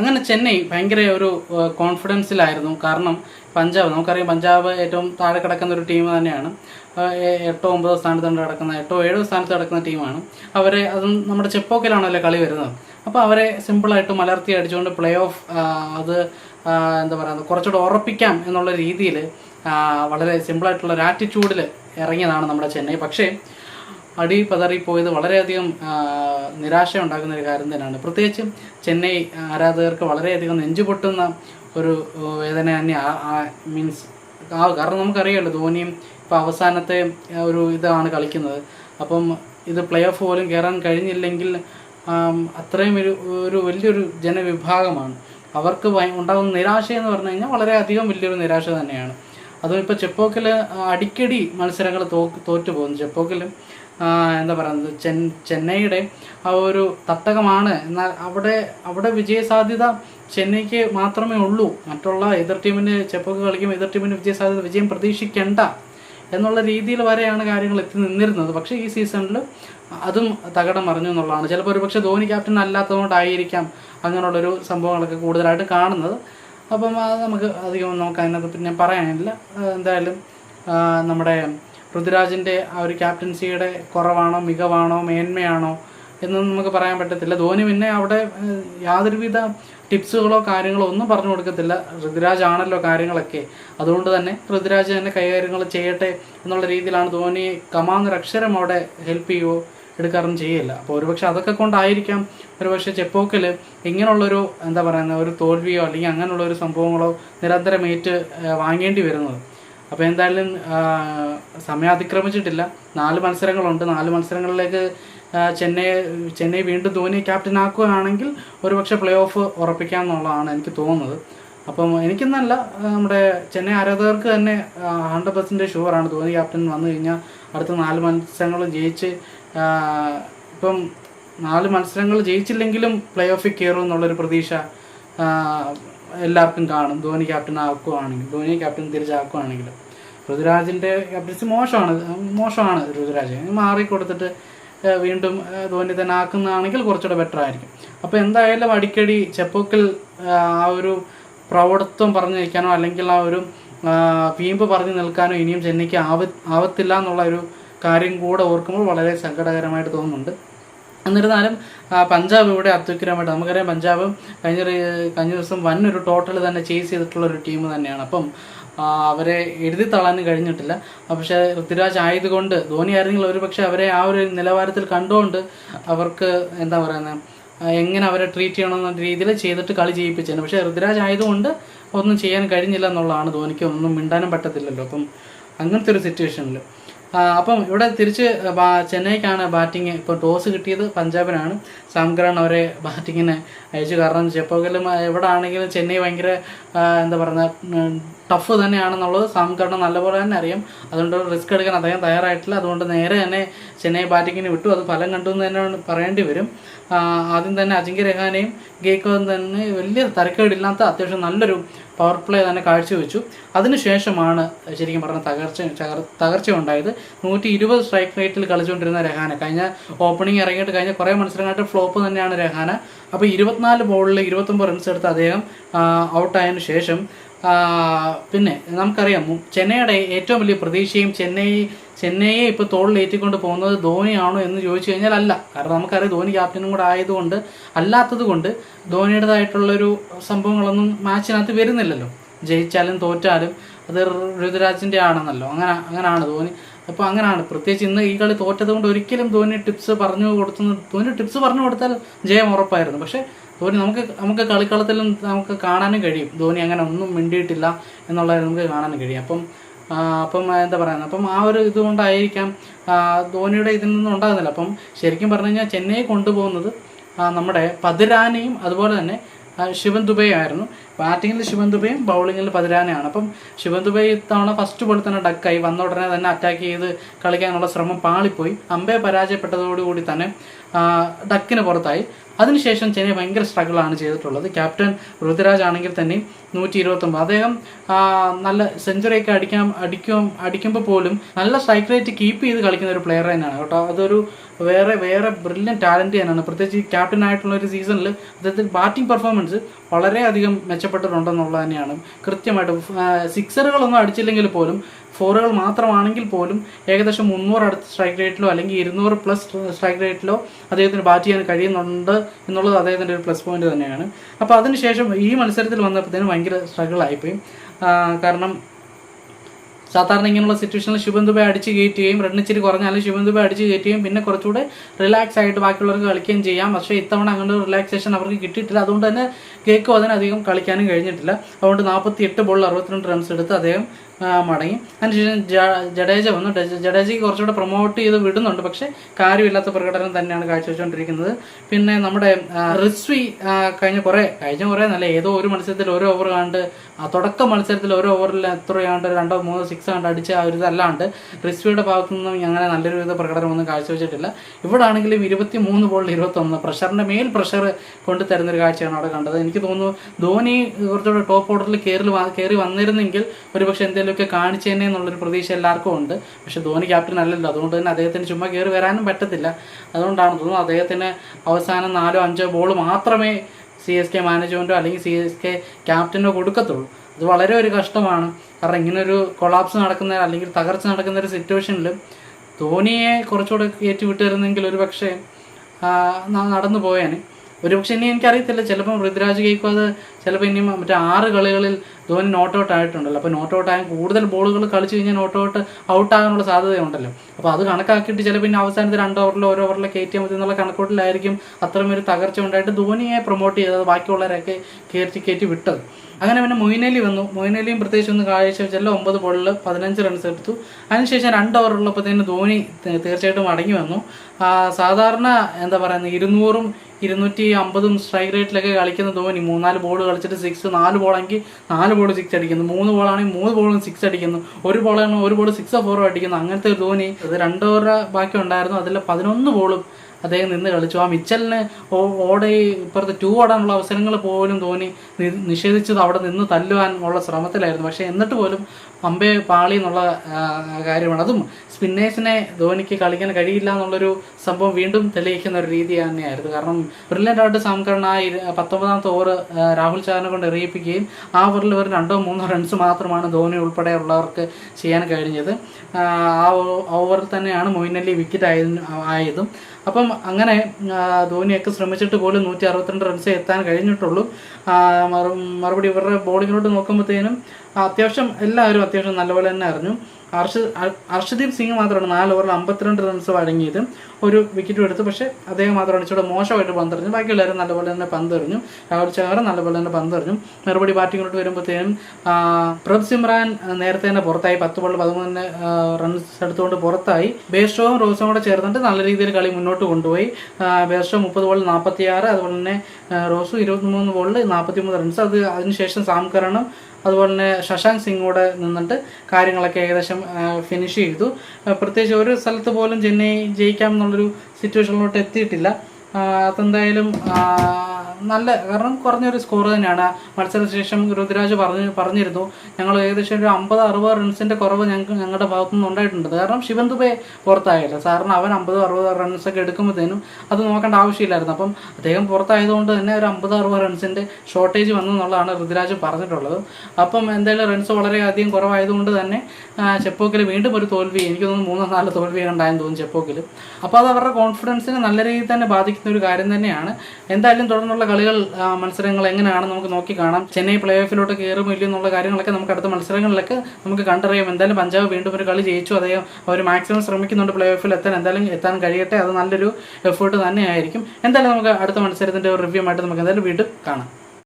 അങ്ങനെ ചെന്നൈ ഭയങ്കര ഒരു കോൺഫിഡൻസിലായിരുന്നു കാരണം പഞ്ചാബ് നമുക്കറിയാം പഞ്ചാബ് ഏറ്റവും താഴെ കിടക്കുന്ന ഒരു ടീം തന്നെയാണ്. എട്ടോ ഒമ്പതോ സ്ഥാനത്ത് കിടക്കുന്ന എട്ടോ ഏഴോ സ്ഥാനത്ത് കിടക്കുന്ന ടീമാണ് അവരെ അതും നമ്മുടെ ചെപ്പോക്കിലാണല്ലോ കളി വരുന്നത്. അപ്പോൾ അവരെ സിമ്പിളായിട്ട് മലർത്തി അടിച്ചുകൊണ്ട് പ്ലേ ഓഫ് അത് എന്താ പറയുക കുറച്ചുകൂടെ ഉറപ്പിക്കാം എന്നുള്ള രീതിയിൽ വളരെ സിമ്പിളായിട്ടുള്ള ഒരു ആറ്റിറ്റ്യൂഡിൽ ഇറങ്ങിയതാണ് നമ്മുടെ ചെന്നൈ. പക്ഷേ അടി പതറിപ്പോയത് വളരെയധികം നിരാശ ഉണ്ടാക്കുന്ന ഒരു കാര്യം തന്നെയാണ്. പ്രത്യേകിച്ചും ചെന്നൈ ആരാധകർക്ക് വളരെയധികം നെഞ്ചുപൊട്ടുന്ന ഒരു വേദന തന്നെ മീൻസ് ആ കാരണം നമുക്കറിയാമല്ലോ ധോനിയും ഇപ്പോൾ അവസാനത്തെ ഒരു ഇതാണ് കളിക്കുന്നത്. അപ്പം ഇത് പ്ലേ ഓഫ് പോലും കയറാൻ കഴിഞ്ഞില്ലെങ്കിൽ അത്രയും ഒരു ഒരു വലിയൊരു ജനവിഭാഗമാണ്. അവർക്ക് ഉണ്ടാകുന്ന നിരാശ എന്ന് പറഞ്ഞു കഴിഞ്ഞാൽ വളരെയധികം വലിയൊരു നിരാശ തന്നെയാണ്. അതും ഇപ്പോൾ ചെപ്പോക്കിൽ അടിക്കടി മത്സരങ്ങൾ തോ തോറ്റു പോകുന്നു. ചെപ്പോക്കിലും എന്താ പറയുന്നത് ചെൻ ചെന്നൈയുടെ ആ ഒരു തട്ടകമാണ്. എന്നാൽ അവിടെ അവിടെ വിജയസാധ്യത ചെന്നൈക്ക് മാത്രമേ ഉള്ളൂ. മറ്റുള്ള എതിർ ടീമിന് ചെപ്പോക്ക് കളിക്കും എതിർ ടീമിന് വിജയസാധ്യത വിജയം പ്രതീക്ഷിക്കേണ്ട എന്നുള്ള രീതിയിൽ വരെയാണ് കാര്യങ്ങൾ എത്തി നിന്നിരുന്നത്. പക്ഷേ ഈ സീസണിൽ അതും തകടം മറിഞ്ഞു എന്നുള്ളതാണ്. ചിലപ്പോൾ ഒരു പക്ഷേ ധോനി ക്യാപ്റ്റൻ അല്ലാത്തതുകൊണ്ടായിരിക്കാം അങ്ങനെയുള്ളൊരു സംഭവങ്ങളൊക്കെ കൂടുതലായിട്ട് കാണുന്നത്. അപ്പം അത് നമുക്ക് അധികം നമുക്ക് അതിനകത്ത് പിന്നെ പറയാനില്ല. എന്തായാലും നമ്മുടെ പൃഥ്വിരാജിന്റെ ആ ഒരു ക്യാപ്റ്റൻസിയുടെ കുറവാണോ മികവാണോ മേന്മയാണോ എന്നൊന്നും നമുക്ക് പറയാൻ പറ്റത്തില്ല. ധോനി പിന്നെ അവിടെ യാതൊരുവിധ ടിപ്സുകളോ കാര്യങ്ങളോ ഒന്നും പറഞ്ഞു കൊടുക്കത്തില്ല. ഋതുരാജ് ആണല്ലോ കാര്യങ്ങളൊക്കെ. അതുകൊണ്ട് തന്നെ ഋതുരാജ് തന്നെ കൈകാര്യങ്ങൾ ചെയ്യട്ടെ എന്നുള്ള രീതിയിലാണ് ധോനി കമാന്നൊരക്ഷരം അവിടെ ഹെൽപ്പ് ചെയ്യുവോ? എടുക്കാറൊന്നും ചെയ്യില്ല. അപ്പോൾ ഒരുപക്ഷെ അതൊക്കെ കൊണ്ടായിരിക്കാം. ഒരുപക്ഷെ ചെപ്പോക്കിൽ ഇങ്ങനെയുള്ളൊരു എന്താ പറയുന്ന ഒരു തോൽവിയോ അല്ലെങ്കിൽ അങ്ങനെയുള്ള ഒരു സംഭവങ്ങളോ നിരന്തരം ഏറ്റ് വാങ്ങേണ്ടി വരുന്നത്. അപ്പോൾ എന്തായാലും സമയം അതിക്രമിച്ചിട്ടില്ല നാല് മത്സരങ്ങളുണ്ട്. നാല് മത്സരങ്ങളിലേക്ക് ചെന്നൈ ചെന്നൈ വീണ്ടും ധോനി ക്യാപ്റ്റൻ ആക്കുകയാണെങ്കിൽ ഒരുപക്ഷെ പ്ലേ ഓഫ് ഉറപ്പിക്കാം എന്നുള്ളതാണ് എനിക്ക് തോന്നുന്നത്. അപ്പം എനിക്കെന്നല്ല നമ്മുടെ ചെന്നൈ ആരാധകർക്ക് തന്നെ ഹൺഡ്രഡ് പെർസെന്റേജ് ഷുവറാണ് ധോനി ക്യാപ്റ്റൻ വന്നു കഴിഞ്ഞാൽ അടുത്ത നാല് മത്സരങ്ങളും ജയിച്ച് ഇപ്പം നാല് മത്സരങ്ങൾ ജയിച്ചില്ലെങ്കിലും പ്ലേ ഓഫിൽ കയറും എന്നുള്ളൊരു പ്രതീക്ഷ എല്ലാവർക്കും കാണും. ധോനി ക്യാപ്റ്റൻ ആക്കുകയാണെങ്കിൽ ധോനി ക്യാപ്റ്റൻ തിരിച്ചാക്കുകയാണെങ്കിലും ഋതുരാജിന്റെ ക്യാപ്റ്റൻസി മോശമാണ് മോശമാണ് ഋതുരാജ് മാറി കൊടുത്തിട്ട് വീണ്ടും ധോണി തന്നെ ആക്കുന്നതാണെങ്കിൽ കുറച്ചുകൂടെ ബെറ്റർ ആയിരിക്കും. അപ്പോൾ എന്തായാലും അടിക്കടി ചെപ്പോക്കിൽ ആ ഒരു പ്രൗഢത്വം പറഞ്ഞു നിൽക്കാനോ അല്ലെങ്കിൽ ആ ഒരു വീമ്പ് പറഞ്ഞു നിൽക്കാനോ ഇനിയും ചെന്നൈക്ക് ആവ ആവത്തില്ല എന്നുള്ള ഒരു കാര്യം കൂടെ ഓർക്കുമ്പോൾ വളരെ സങ്കടകരമായിട്ട് തോന്നുന്നുണ്ട്. എന്നിരുന്നാലും പഞ്ചാബ് ഇവിടെ അത്യുഗ്രമായിട്ട് നമുക്കറിയാം പഞ്ചാബ് കഴിഞ്ഞ കഴിഞ്ഞ ദിവസം വൻ ഒരു ടോട്ടൽ തന്നെ ചേസ് ചെയ്തിട്ടുള്ള ഒരു ടീം തന്നെയാണ്. അപ്പം അവരെ എഴുതി തള്ളാനും കഴിഞ്ഞിട്ടില്ല. പക്ഷേ ഋതുരാജ് ആയതുകൊണ്ട് ധോണി ആയിരുന്നെങ്കിൽ ഒരു പക്ഷേ അവരെ ആ ഒരു നിലവാരത്തിൽ കണ്ടുകൊണ്ട് അവർക്ക് എന്താ പറയുന്നത് എങ്ങനെ അവരെ ട്രീറ്റ് ചെയ്യണം എന്ന രീതിയിൽ ചെയ്തിട്ട് കളി ചെയ്യിപ്പിച്ചേനെ പക്ഷേ ഋതുരാജ് ആയതുകൊണ്ട് ഒന്നും ചെയ്യാൻ കഴിഞ്ഞില്ല എന്നുള്ളതാണ് ധോണിക്ക് ഒന്നും മിണ്ടാനും പറ്റത്തില്ലല്ലോ. അപ്പം അങ്ങനത്തെ ഒരു സിറ്റുവേഷനിൽ അപ്പം ഇവിടെ തിരിച്ച് ചെന്നൈക്കാണ് ബാറ്റിംഗ് ഇപ്പോൾ ടോസ് കിട്ടിയത് പഞ്ചാബിനാണ്. സാംഗ്രൺ അവരെ ബാറ്റിങ്ങിന് അയച്ചു. കാരണം ചെപ്പോക്കലും എവിടെ ആണെങ്കിലും ചെന്നൈ ഭയങ്കര എന്താ പറയുക ടഫ് തന്നെയാണെന്നുള്ളത് സാംഗ്രണ് നല്ലപോലെ തന്നെ അറിയാം. അതുകൊണ്ട് റിസ്ക് എടുക്കാൻ അദ്ദേഹം തയ്യാറായിട്ടില്ല. അതുകൊണ്ട് നേരെ തന്നെ ചെന്നൈ ബാറ്റിങ്ങിന് വിട്ടു. അത് ഫലം കണ്ടു എന്ന് തന്നെ പറയേണ്ടി വരും. ആദ്യം തന്നെ അജിങ്ക്യ രഹാനെയും ഗേക്കോയും തന്നെ വലിയ തരക്കേടില്ലാത്ത അത്യാവശ്യം നല്ലൊരു പവർ പ്ലേ തന്നെ കാഴ്ചവെച്ചു. അതിനുശേഷമാണ് ശരിക്കും പറഞ്ഞ തകർച്ച തകർച്ച ഉണ്ടായത് നൂറ്റി ഇരുപത് സ്ട്രൈക്ക് റേറ്റിൽ കളിച്ചുകൊണ്ടിരുന്ന രഹാന. കഴിഞ്ഞ ഓപ്പണിംഗ് ഇറങ്ങിയിട്ട് കഴിഞ്ഞ കുറേ മത്സരങ്ങളായിട്ട് ഫ്ലോപ്പ് തന്നെയാണ് രഹാന. അപ്പോൾ ഇരുപത്തിനാല് ബോളിൽ ഇരുപത്തൊമ്പത് റൺസ് എടുത്ത് അദ്ദേഹം ഔട്ടായതിനു ശേഷം പിന്നെ നമുക്കറിയാം ചെന്നൈയുടെ ഏറ്റവും വലിയ പ്രതീക്ഷയും ചെന്നൈ ചെന്നൈയെ ഇപ്പോൾ തോളിലേറ്റിക്കൊണ്ട് പോകുന്നത് ധോണിയാണോ എന്ന് ചോദിച്ചു കഴിഞ്ഞാൽ അല്ല. കാരണം നമുക്കറിയാം ധോണി ക്യാപ്റ്റനും കൂടെ ആയതുകൊണ്ട് അല്ലാത്തത് കൊണ്ട് ധോണിയുടേതായിട്ടുള്ളൊരു സംഭവങ്ങളൊന്നും മാച്ചിനകത്ത് വരുന്നില്ലല്ലോ. ജയിച്ചാലും തോറ്റാലും അത് ഋതുരാജിന്റെ ആണെന്നല്ലോ. അങ്ങനെ അങ്ങനെയാണ് ധോണി. അപ്പോൾ അങ്ങനെയാണ് പ്രത്യേകിച്ച് ഇന്ന് ഈ കളി തോറ്റത് കൊണ്ട് ഒരിക്കലും ധോണി ടിപ്സ് പറഞ്ഞു കൊടുത്തു ധോണി ടിപ്സ് പറഞ്ഞു കൊടുത്താൽ ജയം ഉറപ്പായിരുന്നു. പക്ഷേ ധോനി നമുക്ക് നമുക്ക് കളിക്കളത്തിലും നമുക്ക് കാണാനും കഴിയും. ധോനി അങ്ങനെ ഒന്നും മിണ്ടിയിട്ടില്ല എന്നുള്ളത് നമുക്ക് കാണാനും കഴിയും. അപ്പം അപ്പം എന്താ പറയുന്നത്? അപ്പം ആ ഒരു ഇതുകൊണ്ടായിരിക്കാം ധോണിയുടെ ഇതിൽ നിന്നും ഉണ്ടാകുന്നില്ല. അപ്പം ശരിക്കും പറഞ്ഞു കഴിഞ്ഞാൽ ചെന്നൈ കൊണ്ടുപോകുന്നത് നമ്മുടെ പതിരാനയും അതുപോലെ തന്നെ ശിവൻ ദുബൈ ആയിരുന്നു. ബാറ്റിങ്ങിൽ ശിവൻ ദുബൈയും ബൗളിങ്ങിൽ പതിരാനയാണ്. അപ്പം ശിവൻ ദുബൈ ഇത്തവണ ഫസ്റ്റ് ബോളിൽ തന്നെ ഡക്കായി വന്ന ഉടനെ തന്നെ അറ്റാക്ക് ചെയ്ത് കളിക്കാനുള്ള ശ്രമം പാളിപ്പോയി. അമ്പയെ പരാജയപ്പെട്ടതോടുകൂടി തന്നെ ഡക്കിന് പുറത്തായി. അതിനുശേഷം ചെന്നൈ ഭയങ്കര സ്ട്രഗിളാണ് ചെയ്തിട്ടുള്ളത്. ക്യാപ്റ്റൻ ഋതുരാജ് ആണെങ്കിൽ തന്നെ നൂറ്റി ഇരുപത്തൊമ്പത് അദ്ദേഹം നല്ല സെഞ്ചുറിയൊക്കെ അടിക്കാൻ അടിക്കും അടിക്കുമ്പോൾ പോലും നല്ല സ്ട്രൈക്ക് റേറ്റ് കീപ്പ് ചെയ്ത് കളിക്കുന്ന ഒരു പ്ലെയർ തന്നെയാണ് കേട്ടോ. അതൊരു വേറെ വേറെ ബ്രില്യൻ ടാലന്റ് തന്നെയാണ്. പ്രത്യേകിച്ച് ക്യാപ്റ്റൻ ആയിട്ടുള്ള ഒരു സീസണിൽ അദ്ദേഹത്തിന്റെ ബാറ്റിംഗ് പെർഫോമൻസ് വളരെയധികം മെച്ചപ്പെട്ടിട്ടുണ്ടെന്നുള്ളത് തന്നെയാണ് കൃത്യമായിട്ട്. സിക്സറുകളൊന്നും അടിച്ചില്ലെങ്കിൽ പോലും ഫോറുകൾ മാത്രമാണെങ്കിൽ പോലും ഏകദേശം മുന്നൂറ് അടുത്ത് സ്ട്രൈക്ക് റേറ്റിലോ അല്ലെങ്കിൽ ഇരുന്നൂറ് പ്ലസ് സ്ട്രൈക്ക് റേറ്റിലോ അദ്ദേഹത്തിന് ബാറ്റ് ചെയ്യാൻ കഴിയുന്നുണ്ട് എന്നുള്ളത് അദ്ദേഹത്തിന്റെ ഒരു പ്ലസ് പോയിന്റ് തന്നെയാണ്. അപ്പോൾ അതിനുശേഷം ഈ മത്സരത്തിൽ വന്നപ്പോഴത്തേനും ഭയങ്കര സ്ട്രഗിൾ ആയിപ്പോയി. കാരണം സാധാരണ ഇങ്ങനെയുള്ള സിറ്റുവേഷനിൽ ശുഭൻ ദുബൈ അടിച്ച് കയറ്റുകയും റണ്ണിച്ചിരി കുറഞ്ഞാലും ശുഭൻ ദുബൈ അടിച്ച് കയറ്റുകയും പിന്നെ കുറച്ചുകൂടെ റിലാക്സ് ആയിട്ട് ബാക്കിയുള്ളവർക്ക് കളിക്കുകയും ചെയ്യാം. പക്ഷേ ഇത്തവണ അങ്ങനെ ഒരു റിലാക്സേഷൻ അവർക്ക് കിട്ടിയിട്ടില്ല. അതുകൊണ്ട് തന്നെ കേക്കോ അതിനധികം കളിക്കാനും കഴിഞ്ഞിട്ടില്ല. അതുകൊണ്ട് നാൽപ്പത്തി എട്ട് ബോളിൽ അറുപത്തിരണ്ട് റൺസ് എടുത്ത് അദ്ദേഹം മടങ്ങി. അതിനുശേഷം ജഡേജ വന്നു. ജഡേജയ്ക്ക് കുറച്ചുകൂടെ പ്രൊമോട്ട് ചെയ്ത് വിടുന്നുണ്ട്. പക്ഷേ കാര്യമില്ലാത്ത പ്രകടനം തന്നെയാണ് കാഴ്ചവെച്ചുകൊണ്ടിരിക്കുന്നത്. പിന്നെ നമ്മുടെ റിസ്വി കഴിഞ്ഞ കുറേ കഴിഞ്ഞ കുറേ നല്ല ഏതോ ഒരു മത്സരത്തിൽ ഓരോ ഓവർ കണ്ട് തുടക്ക മത്സരത്തിൽ ഓരോ ഓവറിൽ എത്രയാണ്ട് രണ്ടോ മൂന്നോ സിക്സ് കണ്ട് അടിച്ച ആ ഒരു ഇതല്ലാണ്ട് റിസ്വിയുടെ ഭാഗത്തു നിന്നും അങ്ങനെ നല്ലൊരു വിധ പ്രകടനമൊന്നും കാഴ്ചവെച്ചിട്ടില്ല. ഇവിടെ ആണെങ്കിലും ഇരുപത്തി മൂന്ന് ബോളിൽ ഇരുപത്തൊന്ന്. പ്രഷറിന്റെ മേൽ പ്രഷർ കൊണ്ട് തരുന്നൊരു കാഴ്ചയാണ് അവിടെ കണ്ടത്. എനിക്ക് തോന്നുന്നു ധോനി കുറച്ചുകൂടെ ടോപ്പ് ഓർഡറിൽ കയറി കയറി വന്നിരുന്നെങ്കിൽ ഒരുപക്ഷെ എന്തെങ്കിലുമൊക്കെ കാണിച്ചേനെ എന്നുള്ളൊരു പ്രതീക്ഷ എല്ലാവർക്കും ഉണ്ട്. പക്ഷെ ധോണി ക്യാപ്റ്റൻ അല്ലല്ലോ. അതുകൊണ്ട് തന്നെ അദ്ദേഹത്തിന് ചുമ്മാ കയറി വരാനും പറ്റത്തില്ല. അതുകൊണ്ടാണ് തോന്നുന്നത് അദ്ദേഹത്തിന് അവസാനം നാലോ അഞ്ചോ ബോൾ മാത്രമേ സി എസ് കെ മാനേജ്മെന്റോ അല്ലെങ്കിൽ സി എസ് കെ ക്യാപ്റ്റനോ കൊടുക്കത്തുള്ളൂ. അത് വളരെ ഒരു കഷ്ടമാണ്. കാരണം ഇങ്ങനൊരു കൊളാപ്സ് നടക്കുന്ന അല്ലെങ്കിൽ തകർച്ച നടക്കുന്ന ഒരു സിറ്റുവേഷനിൽ ധോണിയെ കുറച്ചുകൂടെ കയറ്റി വിട്ടിരുന്നെങ്കിൽ ഒരു പക്ഷേ നടന്നു പോയേനെ. ഒരു പക്ഷേ ഇനി എനിക്കറിയത്തില്ല ചിലപ്പം ഋതുരാജ് അത് ചിലപ്പോൾ ഇനി മറ്റേ ആറ് കളികളിൽ ധോനി നോട്ട് ഔട്ട് ആയിട്ടുണ്ടല്ലോ. അപ്പോൾ നോട്ട് ഔട്ട് ആയ കൂടുതൽ ബോളുകൾ കളിച്ച് കഴിഞ്ഞാൽ നോട്ട് ഔട്ട് ഔട്ട് ആകാനുള്ള സാധ്യതയുണ്ടല്ലോ. അപ്പോൾ അത് കണക്കാക്കിയിട്ട് ചിലപ്പോൾ ഇനി അവസാനത്തെ രണ്ട് ഓവറിലോ ഓരോ ഓവറിലോ കയറ്റിയാൽ മതി എന്നുള്ള കണക്കൂട്ടിലായിരിക്കും അത്രയും ഒരു തകർച്ച ഉണ്ടായിട്ട് ധോനിയെ പ്രൊമോട്ട് ചെയ്തത് ബാക്കിയുള്ളവരൊക്കെ കയറ്റി കയറ്റി വിട്ടത്. അങ്ങനെ പിന്നെ മൊയിനലി വന്നു. മൊയിനലിയും പ്രത്യേകിച്ച് ഒന്ന് കാഴ്ച വെച്ചല്ല ഒമ്പത് ബോളിൽ പതിനഞ്ച് റൺസ് എടുത്തു. അതിനുശേഷം രണ്ട് ഓവർ ഉള്ളപ്പോഴത്തേന് ധോണി തീർച്ചയായിട്ടും മടങ്ങി വന്നു. സാധാരണ എന്താ പറയുന്നത് ഇരുന്നൂറും ഇരുന്നൂറ്റി അമ്പതും സ്ട്രൈക്ക് റേറ്റിലൊക്കെ കളിക്കുന്ന ധോനി മൂന്നാൽ ബോൾ കളിച്ചിട്ട് സിക്സ് നാല് ബോളെങ്കിൽ നാല് ബോൾ സിക്സ് അടിക്കുന്നു. മൂന്ന് ബോളാണെങ്കിൽ മൂന്ന് ബോളും സിക്സ് അടിക്കുന്നു. ഒരു ബോളാണെങ്കിൽ ഒരു ബോൾ സിക്സോ ഫോറോ അടിക്കുന്നു. അങ്ങനത്തെ ഒരു ധോനി രണ്ട് ഓവർ ബാക്കി ഉണ്ടായിരുന്നു അതിൽ പതിനൊന്ന് ബോളും അദ്ദേഹം നിന്ന് കളിച്ചു. ആ മിച്ചലിന് ഓടി ഇപ്പുറത്ത് ടൂ ഓടാനുള്ള അവസരങ്ങൾ പോലും ധോനി നിഷേധിച്ചത് അവിടെ നിന്ന് തല്ലുവാൻ ഉള്ള ശ്രമത്തിലായിരുന്നു. പക്ഷേ എന്നിട്ട് പോലും അമ്പെ പാളി എന്നുള്ള കാര്യമാണ്. അതും സ്പിന്നേഴ്സിനെ ധോനിക്ക് കളിക്കാൻ കഴിയില്ല എന്നുള്ളൊരു സംഭവം വീണ്ടും തെളിയിക്കുന്ന ഒരു രീതി തന്നെയായിരുന്നു. കാരണം ബ്രില്യന്റ് ആയിട്ട് സാംകരൺ ആ പത്തൊമ്പതാമത്തെ ഓവർ രാഹുൽ ചാറിനെ കൊണ്ട് എറിയിപ്പിക്കുകയും ആ ഓവറിൽ ഒരു രണ്ടോ മൂന്നോ റൺസ് മാത്രമാണ് ധോനി ഉൾപ്പെടെയുള്ളവർക്ക് ചെയ്യാൻ കഴിഞ്ഞത്. ആ ഓവറിൽ തന്നെയാണ് മൊയിൻ അലി വിക്കറ്റ് ആയതും. അപ്പം അങ്ങനെ ധോനിയൊക്കെ ശ്രമിച്ചിട്ട് പോലും നൂറ്റി അറുപത്തിരണ്ട് റൺസ് എത്താൻ കഴിഞ്ഞിട്ടുള്ളൂ. മറുപടി ഇവരുടെ ബോളിങ്ങിലോട്ട് നോക്കുമ്പോഴത്തേനും അത്യാവശ്യം എല്ലാവരും അത്യാവശ്യം നല്ലപോലെ തന്നെ അറിഞ്ഞു. അർഷ അ- അർഷദീപ് സിംഗ് മാത്രമാണ് നാല് ഓവറിൽ അമ്പത്തിരണ്ട് റൺസ് വഴങ്ങിയത്. ഒരു വിക്കറ്റും എടുത്തു. പക്ഷേ അദ്ദേഹം മാത്രമാണ് ഇച്ചിരി മോശമായിട്ട് പന്തെറിഞ്ഞു ബാക്കിയുള്ളവരും നല്ലപോലെ തന്നെ പന്തെറിഞ്ഞു. രാഹുൽ ചാഹർ നല്ലപോലെ തന്നെ പന്തെറിഞ്ഞു. മറുപടി ബാറ്റിങ്ങിലോട്ട് വരുമ്പോഴത്തേനും പ്രഭ് ആ, നേരത്തെ തന്നെ പുറത്തായി. പത്ത് ബോളിൽ പതിമൂന്ന് റൺസ് എടുത്തുകൊണ്ട് പുറത്തായി. ബേർഷോവും റോസും കൂടെ ചേർന്നിട്ട് നല്ല രീതിയിൽ കളി മുന്നോട്ട് കൊണ്ടുപോയി. ബേർഷോ മുപ്പത് ബോളിൽ നാൽപ്പത്തി ആറ് അതുപോലെ തന്നെ റോസു ഇരുപത്തിമൂന്ന് ബോളിൽ നാൽപ്പത്തി മൂന്ന് റൺസ് അത് അതിനുശേഷം സാംകരണം അതുപോലെ തന്നെ ശശാങ്ക് സിംഗ് കൂടെ നിന്നിട്ട് കാര്യങ്ങളൊക്കെ ഏകദേശം ഫിനിഷ് ചെയ്തു. പ്രത്യേകിച്ച് ഒരു സ്ഥലത്ത് പോലും ചെന്നൈ ജയിക്കാം എന്നുള്ളൊരു സിറ്റുവേഷനിലോട്ട് എത്തിയിട്ടില്ല. അതെന്തായാലും നല്ല കാരണം കുറഞ്ഞൊരു സ്കോർ തന്നെയാണ്. മത്സരത്തിന് ശേഷം ഋതുരാജ് പറഞ്ഞു പറഞ്ഞിരുന്നു ഞങ്ങൾ ഏകദേശം ഒരു അമ്പത് അറുപത് റൺസിന്റെ കുറവ് ഞങ്ങൾക്ക് ഞങ്ങളുടെ ഭാഗത്തു നിന്ന് ഉണ്ടായിട്ടുണ്ട് കാരണം ശിവൻ ദുബെ പുറത്തായില്ല. സാറിന് അവൻ അമ്പത് അറുപത് റൺസൊക്കെ എടുക്കുമ്പോഴത്തേനും അത് നോക്കേണ്ട ആവശ്യമില്ലായിരുന്നു. അപ്പം അദ്ദേഹം പുറത്തായതുകൊണ്ട് തന്നെ ഒരു അമ്പത് അറുപത് റൺസിന്റെ ഷോർട്ടേജ് വന്നു എന്നുള്ളതാണ് ഋതുരാജ് പറഞ്ഞിട്ടുള്ളത്. അപ്പം എന്തായാലും റൺസ് വളരെയധികം കുറവായതുകൊണ്ട് തന്നെ ചെപ്പോക്കിൽ വീണ്ടും ഒരു തോൽവി എനിക്ക് തോന്നുന്നു മൂന്നോ നാല് തോൽവി ഉണ്ടായെന്ന് തോന്നുന്നു ചെപ്പോക്കിൽ അപ്പോൾ അത് അവരുടെ കോൺഫിഡൻസിനെ നല്ല രീതിയിൽ തന്നെ ബാധിക്കുന്ന ഒരു കാര്യം തന്നെയാണ്. എന്തായാലും തുടർന്നുള്ള കളികൾ മത്സരങ്ങൾ എങ്ങനെയാണ് നമുക്ക് നോക്കി കാണാം. ചെന്നൈ പ്ലേ ഓഫിലോട്ട് കയറുമോ ഇല്ലയോ എന്നുള്ള കാര്യങ്ങളൊക്കെ നമുക്ക് അടുത്ത മത്സരങ്ങളിലൊക്കെ നമുക്ക് കണ്ടറിയാം. എന്തായാലും പഞ്ചാബ് വീണ്ടും ഒരു കളി ജയിച്ചു. അദ്ദേഹം അവർ മാക്സിമം ശ്രമിക്കുന്നുണ്ട് പ്ലേ ഓഫിൽ എത്താൻ എന്തായാലും എത്താൻ കഴിയട്ടെ. അത് നല്ലൊരു എഫേർട്ട് തന്നെയായിരിക്കും. എന്തായാലും നമുക്ക് അടുത്ത മത്സരത്തിന്റെ ഒരു റിവ്യൂ ആയിട്ട് നമുക്ക് എന്തായാലും വീണ്ടും കാണാം.